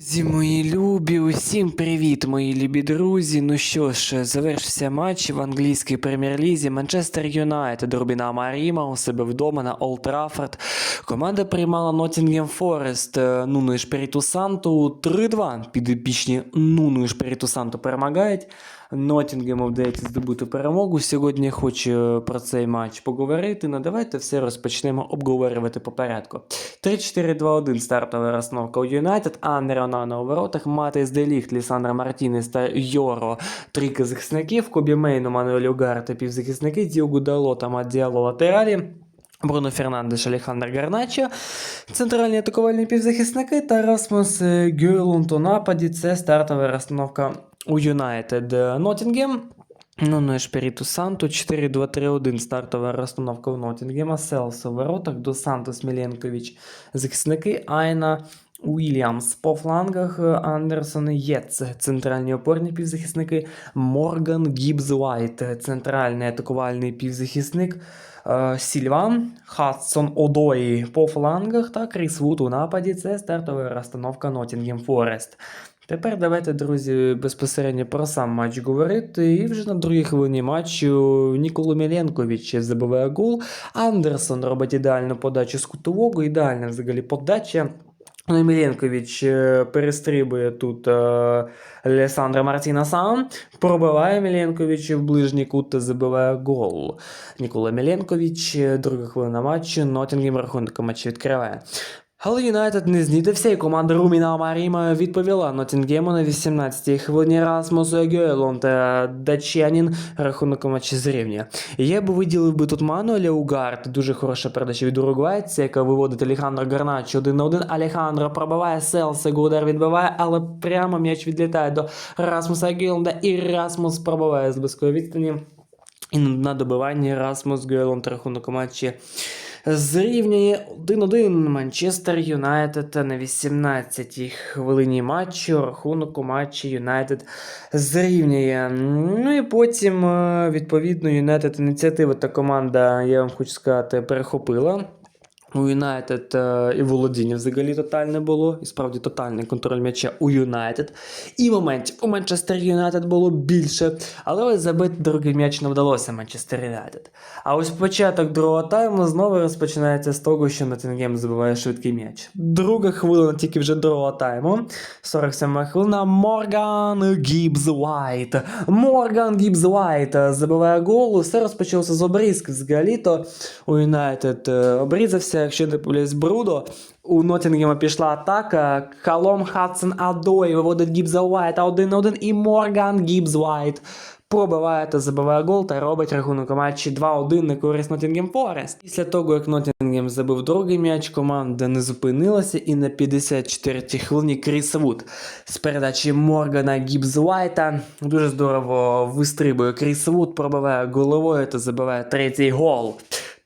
Друзі, мої любі, усім привіт, мої любі друзі. Ну що ж, завершився матч в англійській прем'єр-лізі. Манчестер Юнайтед Рубіна Маріма у себе вдома на Олд Траффорд. Команда приймала Ноттінгем Форест Нуну і Шпіріту Санту 3-2. Підопічні Нуну і Шпіріту Санту перемагають. Ноттінгему вдається здобути перемогу. Сьогодні я хочу про цей матч поговорити. Ну давайте все розпочнемо обговорювати по порядку. 3-4-2-1 стартова розстановка у Юнайтед, Анне Ронана у воротах, Матис Деліхт, Лісандра Мартінес та Йоро, трійка захисників, Кобі Мейну, Мануель Угар півзахисники, Діогу Дало та Мадіало латералі. Бруно Фернандеш, Алехандр Гарначо, центральні атакувальні півзахисники. Та Расмус Гюйлунд у нападі. Це стартова розстановка у Юнайтед. Ноттінгем. Ну, ну, Шпіріту Санту 4-2-3-1 стартова розстановка у Ноттінгема, Селс у воротах, До Сантос Міленкович, захисники. Айна Уільямс по флангах Андерсон і Єц, центральні опорні півзахисники, Морган Гібз Уайт, центральний атакувальний півзахисник, е, Сільван, Хадсон Одої по флангах та Кріс Вуд у нападі. Це стартова розстановка Ноттінгем Форест. Тепер давайте, друзі, безпосередньо про сам матч говорити. І вже на другій хвилині матчу Ніколо Міленкович забиває гол. Андерсон робить ідеальну подачу з кутового, ідеальна взагалі подача. Ну, Міленкович е, перестрибує тут е, Мартіна сам, пробиває Міленкович в ближній кут та забиває гол. Нікола Міленкович, друга хвилина матчу, Ноттінгем рахунок матчу відкриває. Але Юнайтед не знітився, і команда Руміна Маріма відповіла Ноттінгему на 18-й хвилині Расмус Гейлон та Дачанін рахунок матчі зрівнює. Я би виділив би тут Мануеля Угарт, дуже хороша передача від уругвайця, яка виводить Алехандро Гарначо 1 на 1. Алехандро пробиває Селса, Гудар відбиває, але прямо м'яч відлітає до Расмуса Гейлонда, і Расмус пробиває з близької відстані. І на добиванні Расмус Гейлонд рахунок матчі зрівнює 1-1 Манчестер Юнайтед на 18-й хвилині матчу. Рахунок у матчі Юнайтед зрівнює. Ну і потім, е, відповідно, Юнайтед ініціативу та команда, я вам хочу сказати, перехопила. У Юнайтед е, і володіння взагалі тотальне було, і справді тотальний контроль м'яча у Юнайтед. І моментів у Манчестер Юнайтед було більше, але ось забити другий м'яч не вдалося Манчестер Юнайтед. А ось початок другого тайму знову розпочинається з того, що Ноттінгем забиває швидкий м'яч. Друга хвилина тільки вже другого тайму. 47 хвилина. Морган Гібз Уайт. Морган Гібз Уайт забиває гол. Все розпочалося з обрізки. Взагалі-то у Юнайтед е, якщо не помиляюсь, Брудо. У Ноттінгема пішла атака. Халом Хадсон Адой виводить Гібза Уайта 1 на 1 і Морган Гібз Уайт пробиває та забиває гол та робить рахунок у матчі 2-1 на користь Ноттінгем Форест. Після того, як Ноттінгем забив другий м'яч, команда не зупинилася і на 54-й хвилині Кріс Вуд з передачі Моргана Гібз Уайта дуже здорово вистрибує Кріс Вуд, пробиває головою та забиває третій гол.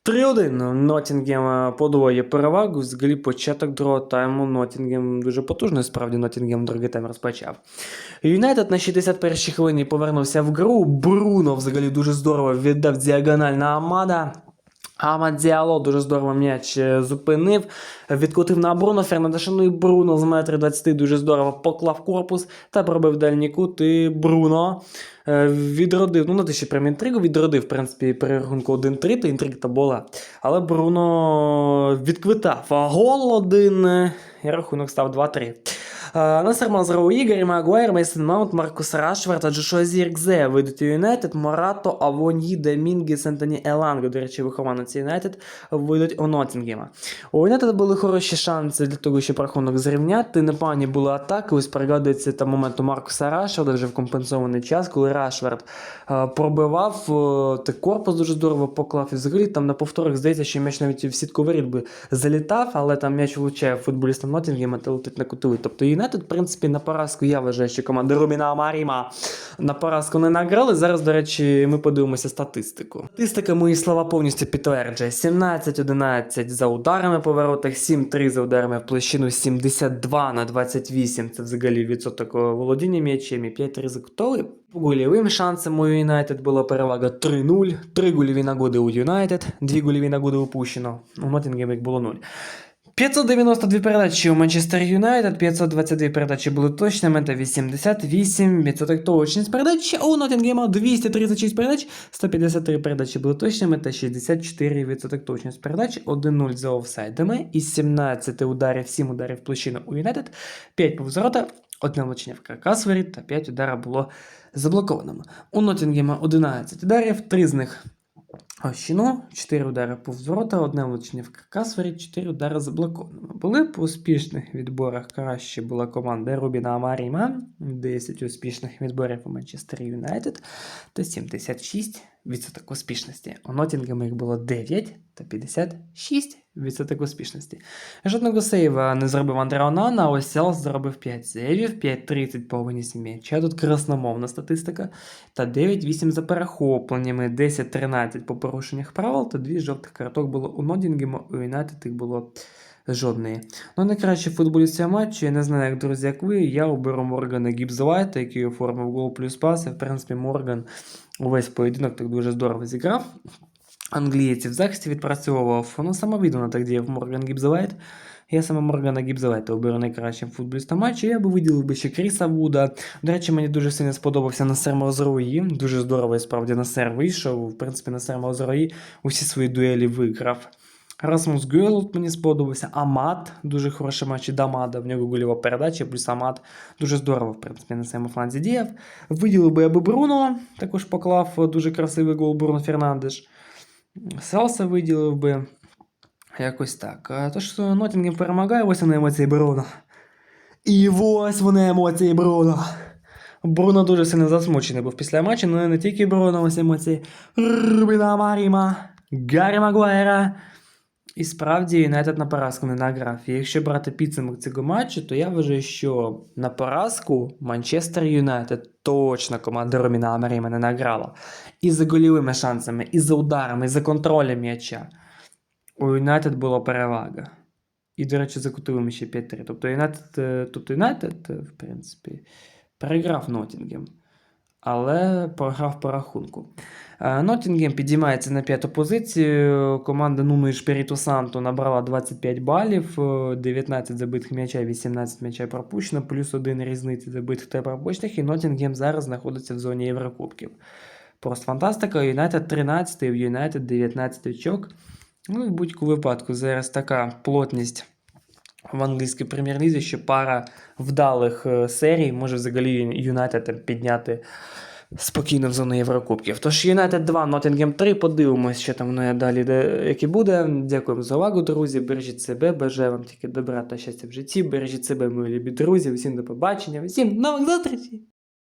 3-1. Ноттінгем подвоє перевагу. Взагалі початок другого тайму Ноттінгем дуже потужно, справді Ноттінгем другий тайм розпочав. Юнайтед на 61-й хвилині повернувся в гру. Бруно взагалі дуже здорово віддав діагональ на Амада. Амад Діало дуже здорово м'яч е, зупинив, відкотив на Бруно Фернандеша, ну і Бруно з метри 20 дуже здорово поклав корпус та пробив дальній кут. І Бруно е, відродив, ну те, що прям інтригу відродив, в принципі, при рахунку 1-3, то інтрига та була. Але Бруно відквитав гол один, е, і рахунок став 2-3. Е, Насер Мазроу Ігор, Магуайр, Мейсон Маунт, Маркус Рашфорд Джошуа Зіркзе вийдуть у Юнайтед, Морато, Авоньї, Домінгес, Антоні Еланго, до речі, вихованець Юнайтед, вийдуть у Ноттінгема. У Юнайтед були хороші шанси для того, щоб рахунок зрівняти. Непогані були атаки. Ось пригадується там момент у Маркуса Рашфорда вже в компенсований час, коли Рашфорд е, пробивав, е, та корпус дуже здорово поклав. І взагалі там на повторах здається, що м'яч навіть в сітку воріт би залітав, але там м'яч влучає футболістам Ноттінгема та летить на кутовий. Тобто Юнайтед, в принципі, на поразку я вважаю, що команда Руміна Маріма на поразку не награли. Зараз, до речі, ми подивимося статистику. Статистика мої слова повністю підтверджує: 17-11 за ударами по воротах, 7-3 за ударами в площину, 72 на 28. Це взагалі відсоток володіння м'ячем і 5 ризикутовий. По гольовим шансам у Юнайтед була перевага 3-0, 3 гольові нагоди у Юнайтед, 2 гольові нагоди упущено. У Ноттінгем їх було 0. 592 передачі у Манчестер Юнайтед, 522 передачі були точними та 88% точність передач. У Ноттінгема 236 передач, 153 передачі були точними та 64% точність передач, 1-0 за офсайдами із 17 ударів, 7 ударів площину у Юнайтед, 5 повз ворота, одне влучення в каркас та 5 ударів було заблокованими. У Ноттінгема 11 ударів, 3 з них Щіно, 4 удари по ворота, одне влучення в каркас воріт, 4 удари заблокованими. Були по успішних відборах краще була команда Рубіна Амаріма, 10 успішних відборів у Манчестер Юнайтед та 76% успішності. У Ноттінгема їх було 9 та 56% успішності. Жодного сейва не зробив Андре Онана, а ось Селс зробив 5 сейвів, 5-30 по винісі м'яча. Тут красномовна статистика. Та 9-8 за перехопленнями, 10-13 по порушеннях правил, та 2 жовтих карток було у Ноттінгема, у Юнайтед їх було жодної. Ну, найкращий футболіст цього матчу, я не знаю, як друзі, як ви. Я оберу Моргана Гібзлайта, який оформив гол плюс пас. І, в принципі, Морган увесь поєдинок так дуже здорово зіграв. Англієць в захисті відпрацьовував. Ну, самовідомо так діяв Морган Гібзлайт. Я саме Моргана Гібзелайта оберу найкращим футболістом матчу. Я би виділив би ще Кріса Вуда. До речі, мені дуже сильно сподобався Насер Мозруї. Дуже здорово, і справді Насер вийшов. В принципі, Насер Мозруї усі свої дуелі виграв. Расмус Гюелот мені сподобався. Амат, дуже хороший матч. Дамада, в нього гольова передача, плюс Амат. Дуже здорово, в принципі, на цьому фланзі діяв. Виділив би я би Бруно, також поклав дуже красивий гол Бруно Фернандеш. Селса виділив би. Якось так. А То, що Ноттінгем перемагає, ось вони емоції Бруно. І ось вони емоції Бруно. Бруно дуже сильно засмучений був після матчу, але не тільки Бруно, ось емоції Рубіна Маріма, Гаррі Магуайра. І справді Юнайтед на поразку не награв. І якщо брати підсумок цього матчу, то я вважаю, що на поразку Манчестер Юнайтед точно команда Роміна Амаріма не награла. І за гольовими шансами, і за ударами, і за контролем м'яча. У Юнайтед була перевага. І, до речі, за кутовими ще 5-3. Тобто Юнайтед, е, тобто е, в принципі, переграв Ноттінгем, але програв по рахунку. Е, Ноттінгем підіймається на п'яту позицію. Команда Нуну і Шпіріту Санту набрала 25 балів, е, 19 забитих м'яча, 18 м'яча пропущено, плюс один різниці забитих та пропущених, і Ноттінгем зараз знаходиться в зоні Єврокубків. Просто фантастика. Юнайтед 13, в Юнайтед 19 очок. Ну, в будь-якому випадку зараз така плотність в англійській прем'єр-лізі, що пара вдалих е, серій може взагалі Юнайтед підняти спокійно в зону Єврокубків. Тож Юнайтед 2, Ноттінгем 3. Подивимось, що там воно далі де, і буде. Дякуємо за увагу, друзі. Бережіть себе, бажаю вам тільки добра та щастя в житті. Бережіть себе, мої любі друзі. Всім до побачення, всім нових зустрічей!